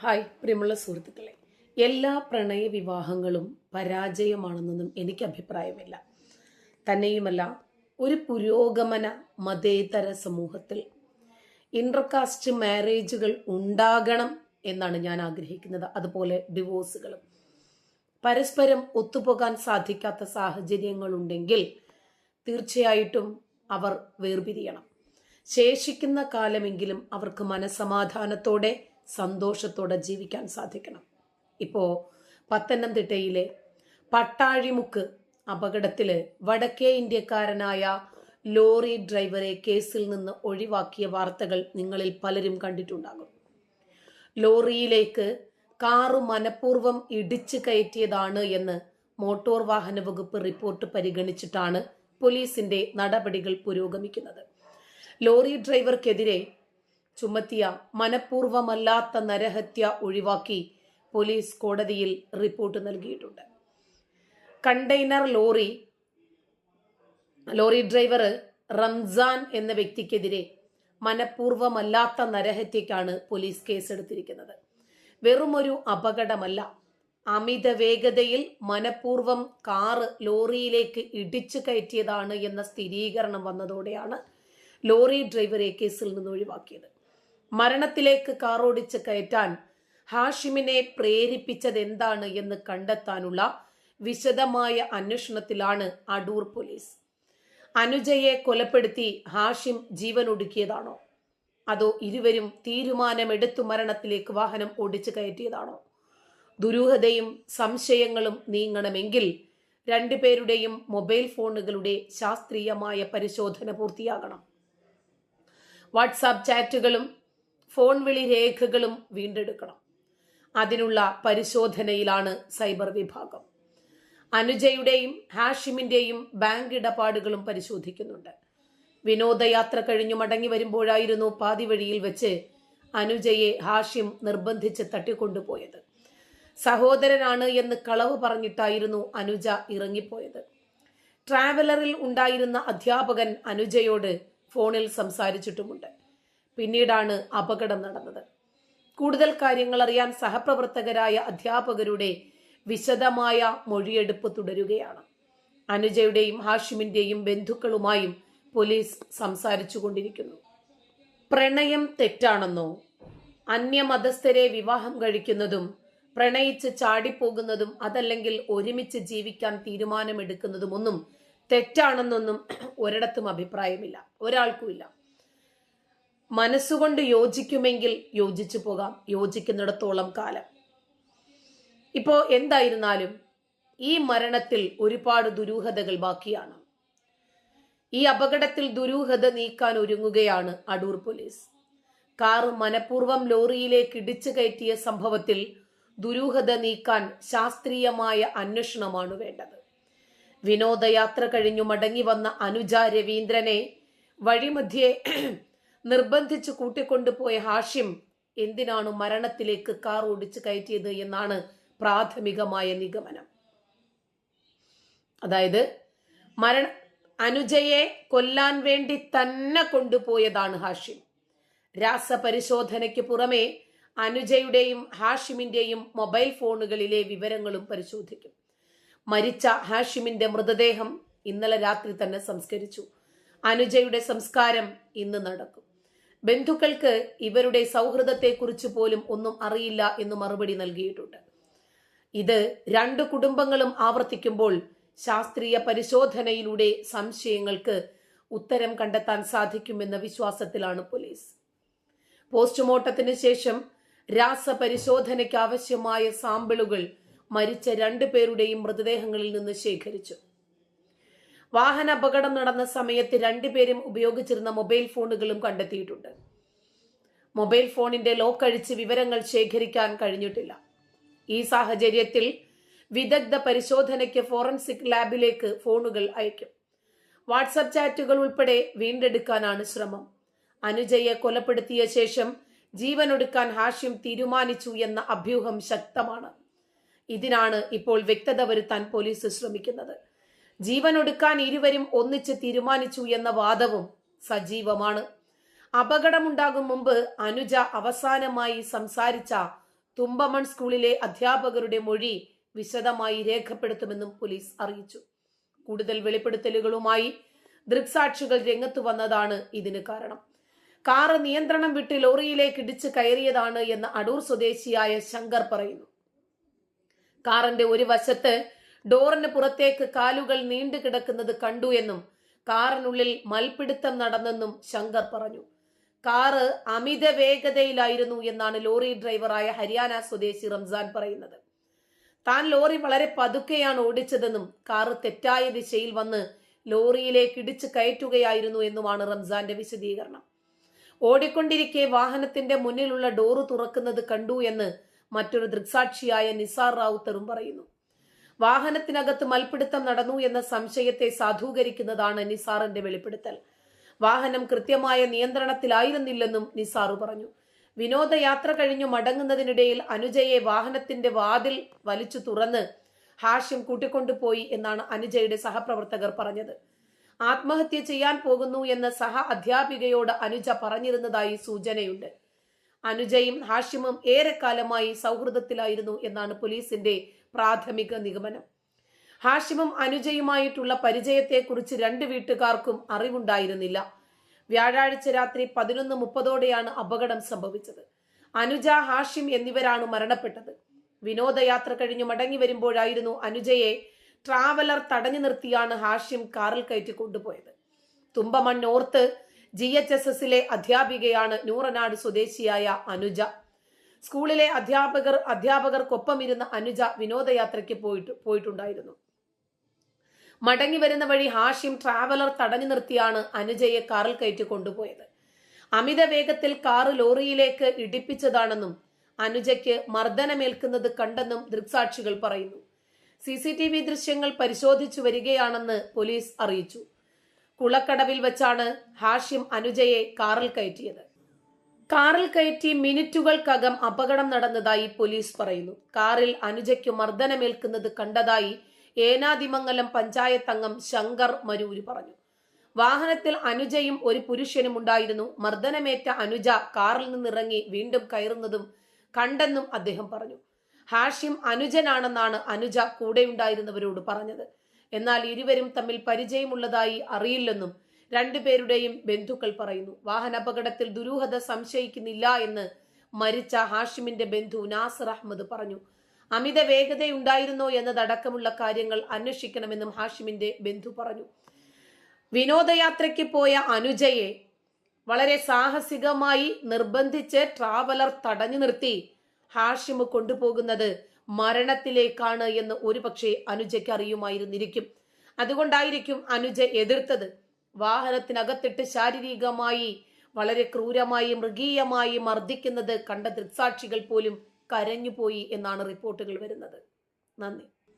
Hi പ്രിയമുള്ള സുഹൃത്തുക്കളെ. എല്ലാ പ്രണയ വിവാഹങ്ങളും പരാജയമാണെന്നൊന്നും എനിക്ക് അഭിപ്രായമില്ല. തന്നെയുമല്ല ഒരു പുരോഗമന മതേതര സമൂഹത്തിൽ ഇന്റർകാസ്റ്റ് മാരേജുകൾ ഉണ്ടാകണം എന്നാണ് ഞാൻ ആഗ്രഹിക്കുന്നത്. അതുപോലെ ഡിവോഴ്സുകളും പരസ്പരം ഒത്തുപോകാൻ സാധിക്കാത്ത സാഹചര്യങ്ങളുണ്ടെങ്കിൽ തീർച്ചയായിട്ടും അവർ വേർപിരിയണം. ശേഷിക്കുന്ന കാലമെങ്കിലും അവർക്ക് മനസമാധാനത്തോടെ സന്തോഷത്തോടെ ജീവിക്കാൻ സാധിക്കണം. ഇപ്പോൾ പത്തനംതിട്ടയിലെ പട്ടാഴിമുക്ക് അപകടത്തിൽ വടക്കേ ഇന്ത്യക്കാരനായ ലോറി ഡ്രൈവറെ കേസിൽ നിന്ന് ഒഴിവാക്കിയ വാർത്തകൾ നിങ്ങളിൽ പലരും കണ്ടിട്ടുണ്ടാകും. ലോറിയിലേക്ക് കാറ് മനഃപൂർവം ഇടിച്ചു കയറ്റിയതാണ് എന്ന് മോട്ടോർ വാഹന വകുപ്പ് റിപ്പോർട്ട് പരിഗണിച്ചിട്ടാണ് പോലീസിന്റെ നടപടികൾ പുരോഗമിക്കുന്നത്. ലോറി ഡ്രൈവർക്കെതിരെ ചുമത്തിയ മനഃപൂർവമല്ലാത്ത നരഹത്യ ഒഴിവാക്കി പോലീസ് കോടതിയിൽ റിപ്പോർട്ട് നൽകിയിട്ടുണ്ട്. Container lorry lorry driver Ramzan എന്ന വ്യക്തിക്കെതിരെ മനഃപൂർവമല്ലാത്ത നരഹത്യക്കാണ് പോലീസ് കേസെടുത്തിരിക്കുന്നത്. വെറുമൊരു അപകടമല്ല. അമിത വേഗതയിൽ മനഃപൂർവം കാറ് ലോറിയിലേക്ക് ഇടിച്ചു കയറ്റിയതാണ് എന്ന സ്ഥിരീകരണം വന്നതോടെയാണ് ലോറി ഡ്രൈവറെ കേസിൽ നിന്ന് ഒഴിവാക്കിയത്. മരണത്തിലേക്ക് കാറോടിച്ച് കയറ്റാൻ ഹാഷിമിനെ പ്രേരിപ്പിച്ചത് എന്താണ് എന്ന് കണ്ടെത്താനുള്ള വിശദമായ അന്വേഷണത്തിലാണ് അടൂർ പോലീസ്. അനുജയെ കൊലപ്പെടുത്തി ഹാഷിം ജീവനൊടുക്കിയതാണോ അതോ ഇരുവരും തീരുമാനമെടുത്തു മരണത്തിലേക്ക് വാഹനം ഓടിച്ചു കയറ്റിയതാണോ? ദുരൂഹതയും സംശയങ്ങളും നീങ്ങണമെങ്കിൽ രണ്ടുപേരുടെയും മൊബൈൽ ഫോണുകളുടെ ശാസ്ത്രീയമായ പരിശോധന പൂർത്തിയാകണം. വാട്സാപ്പ് ചാറ്റുകളും ഫോൺ വിളി രേഖകളും വീണ്ടെടുക്കണം. അതിനുള്ള പരിശോധനയിലാണ് സൈബർ വിഭാഗം. അനുജയുടെയും ഹാഷിമിന്റെയും ബാങ്ക് ഇടപാടുകളും പരിശോധിക്കുന്നുണ്ട്. വിനോദയാത്ര കഴിഞ്ഞു മടങ്ങി വരുമ്പോഴായിരുന്നു പാതി വഴിയിൽ വെച്ച് അനുജയെ ഹാഷിം നിർബന്ധിച്ച് തട്ടിക്കൊണ്ടുപോയത്. സഹോദരനാണ് എന്ന് കളവ് പറഞ്ഞിട്ടായിരുന്നു അനുജ ഇറങ്ങിപ്പോയത്. ട്രാവലറിൽ ഉണ്ടായിരുന്ന അധ്യാപകൻ അനുജയോട് ഫോണിൽ സംസാരിച്ചിട്ടുമുണ്ട്. പിന്നീടാണ് അപകടം നടന്നത്. കൂടുതൽ കാര്യങ്ങൾ അറിയാൻ സഹപ്രവർത്തകരായ അധ്യാപകരുടെ വിശദമായ മൊഴിയെടുപ്പ് തുടരുകയാണ്. അനുജയുടെയും ഹാഷിമിന്റെയും ബന്ധുക്കളുമായും പോലീസ് സംസാരിച്ചു കൊണ്ടിരിക്കുന്നു പ്രണയം തെറ്റാണെന്നോ അന്യമതസ്ഥരെ വിവാഹം കഴിക്കുന്നതും പ്രണയിച്ച് ചാടിപ്പോകുന്നതും അതല്ലെങ്കിൽ ഒരുമിച്ച് ജീവിക്കാൻ തീരുമാനമെടുക്കുന്നതും ഒന്നും തെറ്റാണെന്നൊന്നും ഒരിടത്തും അഭിപ്രായമില്ല. ഒരാൾക്കുമില്ല. മനസ്സുകൊണ്ട് യോജിക്കുമെങ്കിൽ യോജിച്ചു പോകാം. യോജിക്കുന്നിടത്തോളം കാലം. ഇപ്പോ എന്തായിരുന്നാലും ഈ മരണത്തിൽ ഒരുപാട് ദുരൂഹതകൾ ബാക്കിയാണ്. ഈ അപകടത്തിൽ ദുരൂഹത നീക്കാൻ ഒരുങ്ങുകയാണ് അടൂർ പോലീസ്. കാർ മനഃപൂർവം ലോറിയിലേക്ക് ഇടിച്ചു കയറ്റിയ സംഭവത്തിൽ ദുരൂഹത നീക്കാൻ ശാസ്ത്രീയമായ അന്വേഷണമാണ് വേണ്ടത്. വിനോദയാത്ര കഴിഞ്ഞു മടങ്ങി വന്ന അനുജ രവീന്ദ്രനെ വഴിമധ്യേ നിർബന്ധിച്ചു കൂട്ടിക്കൊണ്ടുപോയ ഹാഷിം എന്തിനാണ് മരണത്തിലേക്ക് കാർ ഓടിച്ചു കയറ്റിയത് എന്നാണ് പ്രാഥമികമായ നിഗമനം. അതായത് മരണ അനുജയെ കൊല്ലാൻ വേണ്ടി തന്നെ കൊണ്ടുപോയതാണ് ഹാഷിം. രാസപരിശോധനയ്ക്ക് പുറമെ അനുജയുടെയും ഹാഷിമിന്റെയും മൊബൈൽ ഫോണുകളിലെ വിവരങ്ങളും പരിശോധിക്കും. മരിച്ച ഹാഷിമിന്റെ മൃതദേഹം ഇന്നലെ രാത്രി തന്നെ സംസ്കരിച്ചു. അനുജയുടെ സംസ്കാരം ഇന്ന് നടക്കും. ബന്ധുക്കൾക്ക് ഇവരുടെ സൗഹൃദത്തെക്കുറിച്ച് പോലും ഒന്നും അറിയില്ല എന്ന് മറുപടി നൽകിയിട്ടുണ്ട്. ഇത് രണ്ട് കുടുംബങ്ങളും ആവർത്തിക്കുമ്പോൾ ശാസ്ത്രീയ പരിശോധനയിലൂടെ സംശയങ്ങൾക്ക് ഉത്തരം കണ്ടെത്താൻ സാധിക്കുമെന്ന വിശ്വാസത്തിലാണ് പോലീസ്. പോസ്റ്റ്മോർട്ടത്തിന് ശേഷം രാസപരിശോധനയ്ക്ക് ആവശ്യമായ സാമ്പിളുകൾ മരിച്ച രണ്ടു പേരുടെയും മൃതദേഹങ്ങളിൽ നിന്ന് ശേഖരിച്ചു. വാഹന അപകടം നടന്ന സമയത്ത് രണ്ടുപേരും ഉപയോഗിച്ചിരുന്ന മൊബൈൽ ഫോണുകളും കണ്ടെത്തിയിട്ടുണ്ട്. മൊബൈൽ ഫോണിന്റെ ലോക്ക് അഴിച്ച് വിവരങ്ങൾ ശേഖരിക്കാൻ കഴിഞ്ഞിട്ടില്ല. ഈ സാഹചര്യത്തിൽ വിദഗ്ധ പരിശോധനയ്ക്ക് ഫോറൻസിക് ലാബിലേക്ക് ഫോണുകൾ അയക്കും. വാട്സപ്പ് ചാറ്റുകൾ ഉൾപ്പെടെ വീണ്ടെടുക്കാനാണ് ശ്രമം. അനുജയെ കൊലപ്പെടുത്തിയ ശേഷം ജീവനൊടുക്കാൻ ഹാഷ്യം തീരുമാനിച്ചു എന്ന അഭ്യൂഹം ശക്തമാണ്. ഇതിനാണ് ഇപ്പോൾ വ്യക്തത വരുത്താൻ പോലീസ് ശ്രമിക്കുന്നത്. ജീവനൊടുക്കാൻ ഇരുവരും ഒന്നിച്ച് തീരുമാനിച്ചു എന്ന വാദവും സജീവമാണ്. അപകടമുണ്ടാകും മുമ്പ് അനുജ അവസാനമായി സംസാരിച്ച തുമ്പമൺ സ്കൂളിലെ അധ്യാപകരുടെ മൊഴി വിശദമായി രേഖപ്പെടുത്തുമെന്നും പോലീസ് അറിയിച്ചു. കൂടുതൽ വെളിപ്പെടുത്തലുകളുമായി ദൃക്സാക്ഷികൾ രംഗത്തു വന്നതാണ് ഇതിന് കാരണം. കാറ് നിയന്ത്രണം വിട്ട് ലോറിയിലേക്ക് ഇടിച്ച് കയറിയതാണ് എന്ന് അടൂർ സ്വദേശിയായ ശങ്കർ പറയുന്നു. കാറിന്റെ ഒരു വശത്ത് ഡോറിന് പുറത്തേക്ക് കാലുകൾ നീണ്ടു കിടക്കുന്നത് കണ്ടു എന്നും കാറിനുള്ളിൽ മൽപിടുത്തം നടന്നെന്നും ശങ്കർ പറഞ്ഞു. കാറ് അമിത വേഗതയിലായിരുന്നു എന്നാണ് ലോറി ഡ്രൈവറായ ഹരിയാന സ്വദേശി റംസാൻ പറയുന്നത്. താൻ ലോറി വളരെ പതുക്കെയാണ് ഓടിച്ചതെന്നും കാറ് തെറ്റായ ദിശയിൽ വന്ന് ലോറിയിലേക്ക് ഇടിച്ചു കയറ്റുകയായിരുന്നു എന്നുമാണ് റംസാന്റെ വിശദീകരണം. ഓടിക്കൊണ്ടിരിക്കെ വാഹനത്തിന്റെ മുന്നിലുള്ള ഡോറ് തുറക്കുന്നത് കണ്ടു എന്ന് മറ്റൊരു ദൃക്സാക്ഷിയായ നിസാർ റാവുത്തറും പറയുന്നു. വാഹനത്തിനകത്ത് മൽപിടുത്തം നടന്നു എന്ന സംശയത്തെ സാധൂകരിക്കുന്നതാണ് നിസാറിന്റെ വെളിപ്പെടുത്തൽ. വാഹനം കൃത്യമായ നിയന്ത്രണത്തിലായിരുന്നില്ലെന്നും നിസാറു പറഞ്ഞു. വിനോദയാത്ര കഴിഞ്ഞു മടങ്ങുന്നതിനിടയിൽ അനുജയെ വാഹനത്തിന്റെ വാതിൽ വലിച്ചു തുറന്ന് ഹാഷ്യം കൂട്ടിക്കൊണ്ടുപോയി എന്നാണ് അനുജയുടെ സഹപ്രവർത്തകർ പറഞ്ഞത്. ആത്മഹത്യ ചെയ്യാൻ പോകുന്നു എന്ന് സഹ അധ്യാപികയോട് അനുജ പറഞ്ഞിരുന്നതായി സൂചനയുണ്ട്. അനുജയും ഹാഷിമും ഏറെക്കാലമായി സൗഹൃദത്തിലായിരുന്നു എന്നാണ് പോലീസിന്റെ പ്രാഥമിക നിഗമനം. ഹാഷിമും അനുജയുമായിട്ടുള്ള പരിചയത്തെക്കുറിച്ച് രണ്ട് വീട്ടുകാർക്കും അറിവുണ്ടായിരുന്നില്ല. വ്യാഴാഴ്ച രാത്രി പതിനൊന്ന് മുപ്പതോടെയാണ് അപകടം സംഭവിച്ചത്. അനുജ ഹാഷിം എന്നിവരാണ് മരണപ്പെട്ടത്. വിനോദയാത്ര കഴിഞ്ഞ് മടങ്ങി വരുമ്പോഴായിരുന്നു അനുജയെ ട്രാവലർ തടഞ്ഞു നിർത്തിയാണ് ഹാഷിം കാറിൽ കയറ്റി കൊണ്ടുപോയത്. തുമ്പമണ്ണോർത്ത് ജി എച്ച് എസ് എസിലെ അധ്യാപികയാണ് നൂറനാട് സ്വദേശിയായ അനുജ. സ്കൂളിലെ അധ്യാപകർ അധ്യാപകർക്കൊപ്പം ഇരുന്ന അനുജ വിനോദയാത്രയ്ക്ക് പോയിട്ട് പോയിട്ടുണ്ടായിരുന്നു. മടങ്ങി വരുന്ന വഴി ഹാഷിം ട്രാവലർ തടഞ്ഞു നിർത്തിയാണ് അനുജയെ കാറിൽ കയറ്റി കൊണ്ടുപോയത്. അമിത വേഗത്തിൽ കാറ് ലോറിയിലേക്ക് ഇടിപ്പിച്ചതാണെന്നും അനുജയ്ക്ക് മർദ്ദനമേൽക്കുന്നത് കണ്ടെന്നും ദൃക്സാക്ഷികൾ പറയുന്നു. സി സി ടി വി ദൃശ്യങ്ങൾ പരിശോധിച്ചു വരികയാണെന്ന് പോലീസ് അറിയിച്ചു. കുളക്കടവിൽ വെച്ചാണ് ഹാഷിം അനുജയെ കാറിൽ കയറ്റിയത്. കാറിൽ കയറ്റി മിനിറ്റുകൾക്കകം അപകടം നടന്നതായി പോലീസ് പറയുന്നു. കാറിൽ അനുജയ്ക്ക് മർദ്ദനമേൽക്കുന്നത് കണ്ടതായി ഏനാതിമംഗലം പഞ്ചായത്ത് അംഗം ശങ്കർ മരൂര് പറഞ്ഞു. വാഹനത്തിൽ അനുജയും ഒരു പുരുഷനും ഉണ്ടായിരുന്നു. മർദ്ദനമേറ്റ അനുജ കാറിൽ നിന്നിറങ്ങി വീണ്ടും കയറുന്നതും കണ്ടെന്നും അദ്ദേഹം പറഞ്ഞു. ഹാഷിം അനുജനാണെന്നാണ് അനുജ കൂടെയുണ്ടായിരുന്നവരോട് പറഞ്ഞത്. എന്നാൽ ഇരുവരും തമ്മിൽ പരിചയമുള്ളതായി അറിയില്ലെന്നും രണ്ടുപേരുടെയും ബന്ധുക്കൾ പറയുന്നു വാഹനാപകടത്തിൽ ദുരൂഹത സംശയിക്കുന്നില്ല എന്ന് മരിച്ച ഹാഷിമിന്റെ ബന്ധു നാസർ അഹമ്മദ് പറഞ്ഞു. അമിത വേഗതയുണ്ടായിരുന്നോ എന്നതടക്കമുള്ള കാര്യങ്ങൾ അന്വേഷിക്കണമെന്നും ഹാഷിമിന്റെ ബന്ധു പറഞ്ഞു. വിനോദയാത്രയ്ക്ക് പോയ അനുജയെ വളരെ സാഹസികമായി നിർബന്ധിച്ച് ട്രാവലർ തടഞ്ഞു നിർത്തി ഹാഷിമ് കൊണ്ടുപോകുന്നത് മരണത്തിലേക്കാണ് എന്ന് ഒരുപക്ഷെ അനുജയ്ക്ക് അറിയുമായിരുന്നിരിക്കും. അതുകൊണ്ടായിരിക്കും അനുജ എതിർത്തത്. വാഹനത്തിനകത്തിട്ട് ശാരീരികമായി വളരെ ക്രൂരമായി മൃഗീയമായി മർദ്ദിക്കുന്നത് കണ്ട ദൃക്സാക്ഷികൾ പോലും കരഞ്ഞുപോയി എന്നാണ് റിപ്പോർട്ടുകൾ വരുന്നത്. നന്ദി.